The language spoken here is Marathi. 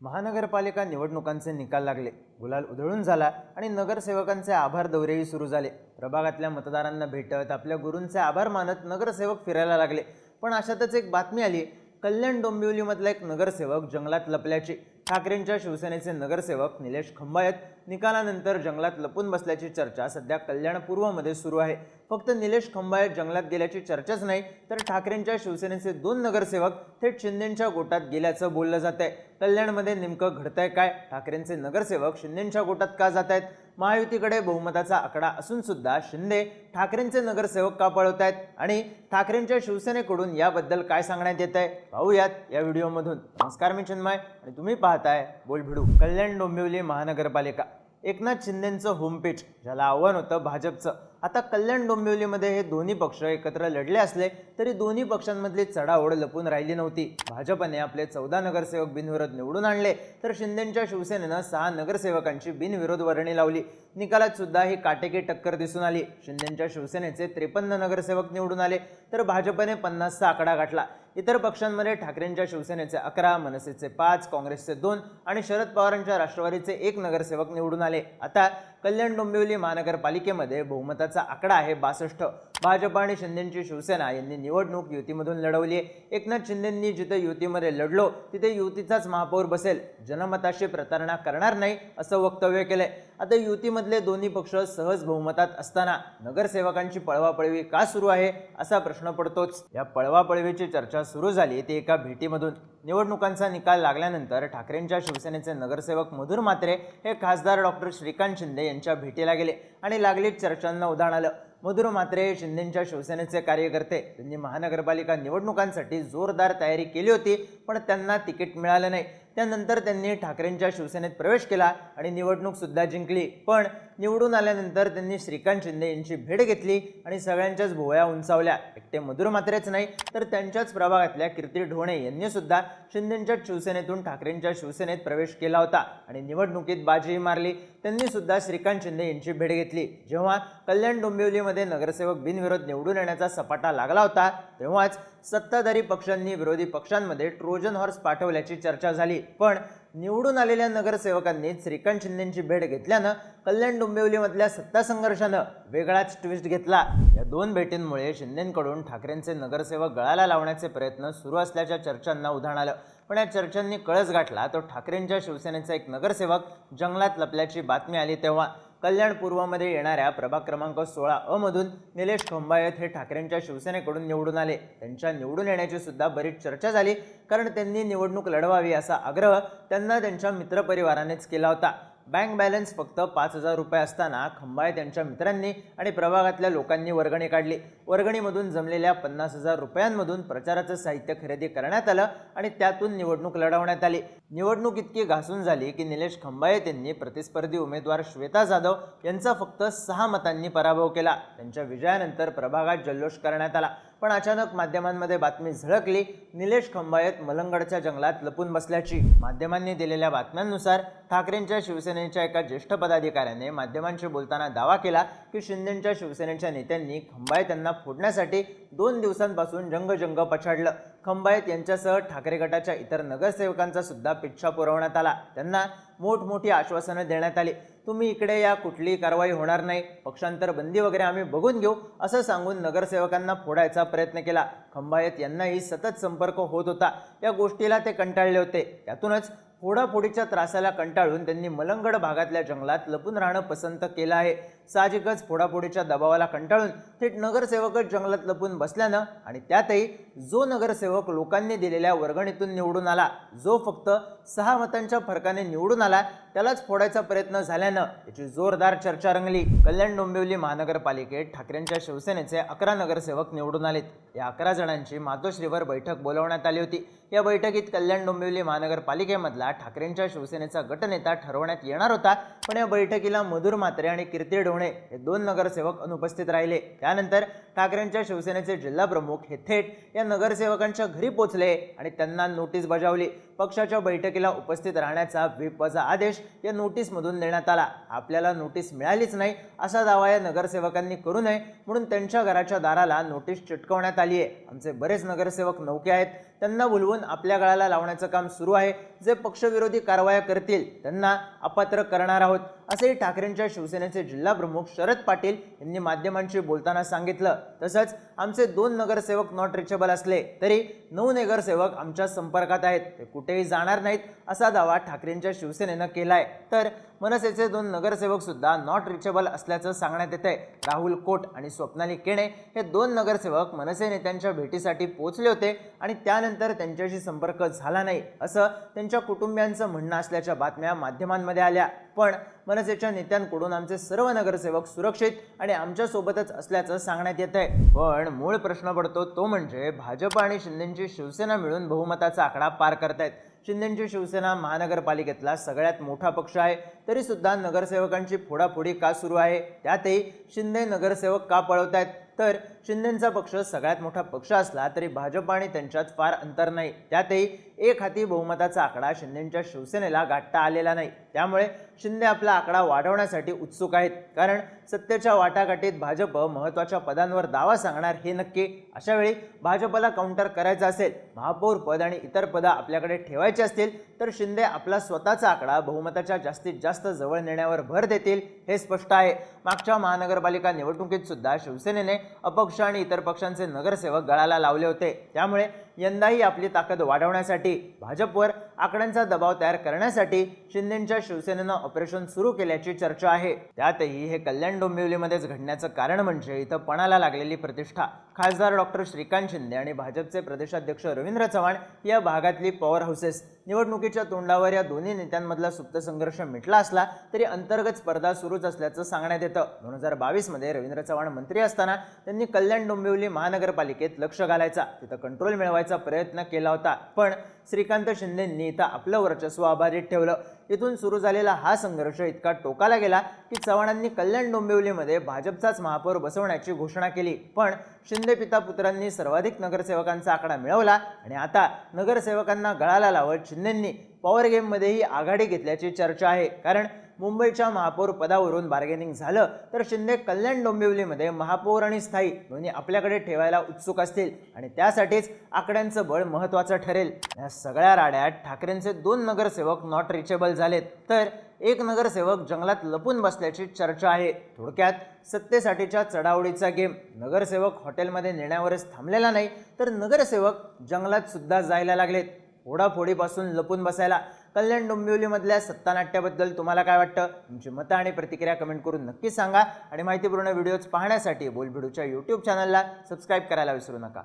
महानगरपालिका निवडणुकांचे निकाल लागले. गुलाल उधळून झाला आणि नगरसेवकांचे आभार दौरेही सुरू झाले. प्रभागातल्या मतदारांना भेटत आपल्या गुरूंचे आभार मानत नगरसेवक फिरायला लागले. पण अशातच एक बातमी आली. कल्याण डोंबिवलीमधला एक नगरसेवक जंगलात लपल्याची. ठाकरेंच्या शिवसेनेचे नगरसेवक निलेश खंबायत निकालानंतर जंगलात लपून बसल्याची चर्चा सध्या कल्याण पूर्वमध्ये सुरू आहे. फक्त निलेश खंबायत जंगलात गेल्याची चर्चाच नाही तर ठाकरेंच्या शिवसेनेचे दोन नगरसेवक थेट शिंदेंच्या गोटात गेल्याचं बोललं जात आहे कल्याणमध्ये नेमकं घडतंय काय? ठाकरेंचे नगरसेवक शिंदेंच्या गोटात का जात आहेत महायुतीकडे बहुमताचा आकडा असून सुद्धा शिंदे ठाकरेंचे नगरसेवक का पळवत आहेत आणि ठाकरेंच्या शिवसेनेकडून याबद्दल काय सांगण्यात येत आहे पाहूयात या व्हिडिओमधून. नमस्कार मी चिन्मय आणि तुम्ही पाहताय. बोल कल्याण डोंबिवली महानगरपालिका. एकनाथ शिंदेंचं होमपेज ज्याला आव्हान होतं भाजपचं. आता कल्याण डोंबिवलीमध्ये हे दोन्ही पक्ष एकत्र लढले असले तरी दोन्ही पक्षांमधली चढाओढ लपून राहिली नव्हती. भाजपने आपले चौदा नगरसेवक बिनविरोध निवडून आणले. तर शिंदेंच्या शिवसेनेनं सहा नगरसेवकांची बिनविरोध वर्णी लावली. निकालात सुद्धा ही काटेकी टक्कर दिसून आली. शिंदेंच्या शिवसेनेचे त्रेपन्न नगरसेवक निवडून आले. तर भाजपने पन्नासचा आकडा गाठला. इतर पक्षांमध्ये ठाकरेंच्या शिवसेनेचे अकरा मनसेचे पाच काँग्रेसचे दोन आणि शरद पवारांच्या राष्ट्रवादीचे एक नगरसेवक निवडून आले. आता कल्याण डोंबिवली महानगरपालिकेमध्ये बहुमताचा आकडा आहे बासष्ट. भाजप आणि शिंदेची शिवसेना यांनी निवडणूक युतीमधून लढवली आहे. एकनाथ शिंदेंनी जिथे युतीमध्ये लढलो तिथे युतीचाच महापौर बसेल. जनमताशी प्रतारणा करणार नाही असं वक्तव्य केलंय. आता युतीमधले दोन्ही पक्ष सहज बहुमतात असताना नगरसेवकांची पळवापळवी का सुरू आहे असा प्रश्न पडतोच. या पळवापळवीची चर्चा सुरू झाली ती एका भेटीमधून. निवडणुकांचा निकाल लागल्यानंतर ठाकरेंच्या शिवसेनेचे नगरसेवक मधुर मात्रे हे खासदार डॉक्टर श्रीकांत शिंदे यांच्या भेटीला गेले आणि लागलीच चर्चांना उधाण आलं. मधुर मात्रे हे शिंदेंच्या शिवसेनेचे कार्यकर्ते त्यांनी महानगरपालिका निवडणुकांसाठी जोरदार तयारी केली होती पण त्यांना तिकीट मिळालं नाही. त्यानंतर त्यांनी ठाकरेंच्या शिवसेनेत प्रवेश केला आणि निवडणूक सुद्धा जिंकली. पण निवडून आल्यानंतर त्यांनी श्रीकांत शिंदे यांची भेट घेतली आणि सगळ्यांच्याच भोवया उंचावल्या. एकटे मधुर मात्रेच नाही तर त्यांच्याच प्रभागातल्या कीर्ती ढोणे यांनी सुद्धा शिंदेंच्या शिवसेनेतून ठाकरेंच्या शिवसेनेत प्रवेश केला होता आणि निवडणुकीत बाजीही मारली. त्यांनी सुद्धा श्रीकांत शिंदे यांची भेट घेतली. जेव्हा कल्याण डोंबिवलीमध्ये नगरसेवक बिनविरोध निवडून येण्याचा सपाटा लागला होता तेव्हाच सत्ताधारी पक्षांनी विरोधी पक्षांमध्ये ट्रोजन हॉर्स पाठवल्याची चर्चा झाली. पण निवडून आलेल्या नगरसेवकांनी श्रीकांत शिंदेची भेट घेतल्यानं कल्याण डोंबिवलीमधल्या सत्ता संघर्षानं वेगळाच ट्विस्ट घेतला. या दोन भेटींमुळे शिंदेकडून ठाकरेंचे नगरसेवक गळाला लावण्याचे प्रयत्न सुरू असल्याच्या चर्चांना उधाण आलं. पण या चर्चांनी कळस गाठला तो ठाकरेंच्या शिवसेनेचा एक नगरसेवक जंगलात लपल्याची बातमी आली तेव्हा. कल्याण पूर्वमध्ये येणाऱ्या प्रभाग क्रमांक सोळा अमधून निलेश खंबायत हे ठाकरेंच्या शिवसेनेकडून निवडून आले. त्यांच्या निवडून येण्याची सुद्धा बरीच चर्चा झाली कारण त्यांनी निवडणूक लढवावी असा आग्रह त्यांना त्यांच्या मित्रपरिवारानेच केला होता. बँक बॅलन्स फक्त पाच हजार रुपये असताना खंबाळे त्यांच्या मित्रांनी आणि प्रभागातल्या लोकांनी वर्गणी काढली. वर्गणीमधून जमलेल्या पन्नास हजार रुपयांमधून प्रचाराचं साहित्य खरेदी करण्यात आलं आणि त्यातून निवडणूक लढवण्यात आली. निवडणूक इतकी घासून झाली की निलेश खंबाळे यांनी प्रतिस्पर्धी उमेदवार श्वेता जाधव यांचा फक्त सहा मतांनी पराभव केला. त्यांच्या विजयानंतर प्रभागात जल्लोष करण्यात आला. पण अचानक माध्यमांमध्ये बातमी झळकली. निलेश खंबायत मलंगडच्या जंगलात लपून बसल्याची माध्यमांनी दिलेल्या बातम्यांनुसार ठाकरेंच्या शिवसेनेच्या एका ज्येष्ठ पदाधिकाऱ्याने माध्यमांशी बोलताना दावा केला की शिंदेच्या शिवसेनेच्या नेत्यांनी खंबायत यांना फोडण्यासाठी दोन दिवसांपासून जंगजंग पछाडलं. खंबायत यांच्यासह ठाकरे गटाच्या इतर नगरसेवकांचा सुद्धा पिच्छा पुरवण्यात आला. त्यांना मोठमोठी आश्वासनं देण्यात आली. तुम्ही इकडे या कुठलीही कारवाई होणार नाही. पक्षांतर बंदी वगैरे आम्ही बघून घेऊ असं सांगून नगरसेवकांना फोडायचा प्रयत्न केला. खंबायत यांनाही सतत संपर्क होत होता. या गोष्टीला ते कंटाळले होते. त्यातूनच फोडाफोडीच्या त्रासाला कंटाळून त्यांनी मलंगड भागातल्या जंगलात लपून राहणं पसंत केलं आहे. साहजिकच फोडाफोडीच्या दबावाला कंटाळून थेट नगरसेवकच जंगलात लपून बसल्यानं आणि त्यातही जो नगरसेवक लोकांनी दिलेल्या वर्गणीतून निवडून आला जो फक्त सहा मतांच्या फरकाने निवडून आला त्यालाच फोडायचा प्रयत्न झाल्यानं याची जोरदार चर्चा रंगली. कल्याण डोंबिवली महानगरपालिकेत ठाकरेंच्या शिवसेनेचे अकरा नगरसेवक निवडून आलेत. या अकरा जणांची मातोश्रीवर बैठक बोलवण्यात आली होती. या बैठकीत कल्याण डोंबिवली महानगरपालिकेमधला ठाकरेंच्या शिवसेनेचा गटनेता ठरवण्यात येणार होता. पण या बैठकीला मधुर मात्रे आणि कीर्ती ढोणे हे दोन नगरसेवक अनुपस्थित राहिले. त्यानंतर ठाकरेंच्या शिवसेनेचे जिल्हाप्रमुख हे थेट या नगरसेवकांच्या घरी पोचले आणि त्यांना नोटीस बजावली. पक्षाच्या बैठकीला उपस्थित राहण्याचा व्हीपचा आदेश या नोटीसमधून देण्यात आला. आपल्याला नोटीस मिळालीच नाही असा दावा या नगरसेवकांनी करू नये म्हणून त्यांच्या घराच्या दाराला नोटीस चिटकवण्यात आली आहे आमचे बरेच नगरसेवक नौके आहेत. त्यांना बोलवून आपल्या गळाला लावण्याचं काम सुरू आहे. जे पक्षविरोधी कारवाया करतील त्यांना अपात्र करणार आहोत. असेही ठाकरेंच्या शिवसेनेचे जिल्हा प्रमुख शरद पाटील यांनी माध्यमांशी बोलताना सांगितलं. तसंच आमचे दोन नगरसेवक नॉट रिचेबल असले तरी नऊ नगरसेवक आमच्या संपर्कात आहेत. ते कुठेही जाणार नाहीत असा दावा ठाकरेंच्या शिवसेनेनं केलाय. तर मनसेचे दोन नगरसेवक सुद्धा नॉट रिचेबल असल्याचं सांगण्यात येत आहे राहुल कोट आणि स्वप्नाली केणे हे दोन नगरसेवक मनसे नेत्यांच्या भेटीसाठी पोहोचले होते आणि त्यानंतर त्यांच्याशी संपर्क झाला नाही असं त्यांच्या कुटुंबियांचं म्हणणं असल्याच्या बातम्या माध्यमांमध्ये आल्या. पण मनसेच्या नेत्यांकडून आमचे सर्व नगरसेवक सुरक्षित आणि आमच्यासोबतच असल्याचं सांगण्यात येत आहे पण मूळ प्रश्न पडतो तो म्हणजे भाजप आणि शिंदेची शिवसेना मिळून बहुमताचा आकडा पार करतायत. शिंदेची शिवसेना महानगरपालिकेतला सगळ्यात मोठा पक्ष आहे तरी सुद्धा नगरसेवकांची फोडाफोडी का सुरू आहे? त्यातही शिंदे नगरसेवक का पळवत आहेत तर शिंदेचा पक्ष सगळ्यात मोठा पक्ष असला तरी भाजप आणि त्यांच्यात फार अंतर नाही. त्यातही एक हाती बहुमताचा आकडा शिंदेच्या शिवसेनेला गाठता आलेला नाही. त्यामुळे शिंदे आपला आकडा वाढवण्यासाठी उत्सुक आहेत. कारण सत्तेच्या वाटाघाटीत भाजप महत्त्वाच्या पदांवर दावा सांगणार हे नक्की. अशा वेळी भाजपला काउंटर करायचं असेल महापौर पद आणि इतर पदं आपल्याकडे ठेवायची असतील तर शिंदे आपला स्वतःचा आकडा बहुमताच्या जास्तीत जास्त जवळ नेण्यावर भर देतील हे स्पष्ट आहे. मागच्या महानगरपालिका निवडणुकीत सुद्धा शिवसेनेने अपक्ष आणि इतर पक्षांचे नगरसेवक गळाला लावले होते. त्यामुळे यंदाही आपली ताकद वाढवण्यासाठी भाजपवर आकड्यांचा दबाव तयार करण्यासाठी शिंदेच्या शिवसेनेनं ऑपरेशन सुरू केल्याची चर्चा आहे. त्यातही हे कल्याण डोंबिवलीमध्येच घडण्याचं कारण म्हणजे इथं पणाला लागलेली प्रतिष्ठा. खासदार डॉक्टर श्रीकांत शिंदे आणि भाजपचे प्रदेशाध्यक्ष रवींद्र चव्हाण या भागातली पॉवर हाऊसेस निवडणुकीच्या तोंडावर या दोन्ही नेत्यांमधला सुप्त संघर्ष मिटला असला तरी अंतर्गत स्पर्धा सुरूच असल्याचं सांगण्यात येतं. दोन हजार बावीसमध्ये रवींद्र चव्हाण मंत्री असताना त्यांनी कल्याण डोंबिवली महानगरपालिकेत लक्ष घालायचा. तिथं कंट्रोल मिळवायचा प्रयत्न केला होता. पण श्रीकांत शिंदेंनी इथं आपलं वर्चस्व अबाधित ठेवलं. इथून सुरू झालेला हा संघर्ष इतका टोकाला गेला की चव्हाणांनी कल्याण डोंबिवलीमध्ये भाजपचाच महापौर बसवण्याची घोषणा केली. पण शिंदे पिता पुत्रांनी सर्वाधिक नगरसेवकांचा आकडा मिळवला आणि आता नगरसेवकांना गळाला लावत शिंदेंनी पॉवर गेममध्येही आघाडी घेतल्याची चर्चा आहे. कारण मुंबईच्या महापौर पदावरून बार्गेनिंग झालं तर शिंदे कल्याण डोंबिवलीमध्ये महापौर आणि स्थायी दोन्ही आपल्याकडे ठेवायला उत्सुक असतील. आणि त्यासाठीच आकड्यांचं बळ महत्त्वाचं ठरेल. या सगळ्या राड्यात ठाकरेंचे दोन नगरसेवक नॉट रिचेबल झालेत. तर एक नगरसेवक जंगलात लपून बसल्याची चर्चा आहे. थोडक्यात सत्तेसाठीच्या चढावडीचा गेम. नगरसेवक हॉटेलमध्ये नेण्यावरच थांबलेला नाही तर नगरसेवक जंगलात सुद्धा जायला लागलेत. फोडाफोडीपासून लपून बसायला कल्याण डोंबिवलीमधल्या सत्तानाट्याबद्दल तुम्हाला काय वाटतं? तुमची मतं आणि प्रतिक्रिया कमेंट करून नक्की सांगा. आणि माहितीपूर्ण व्हिडिओज पाहण्यासाठी बोलभिडूच्या यूट्यूब चॅनलला सबस्क्राईब करायला विसरू नका.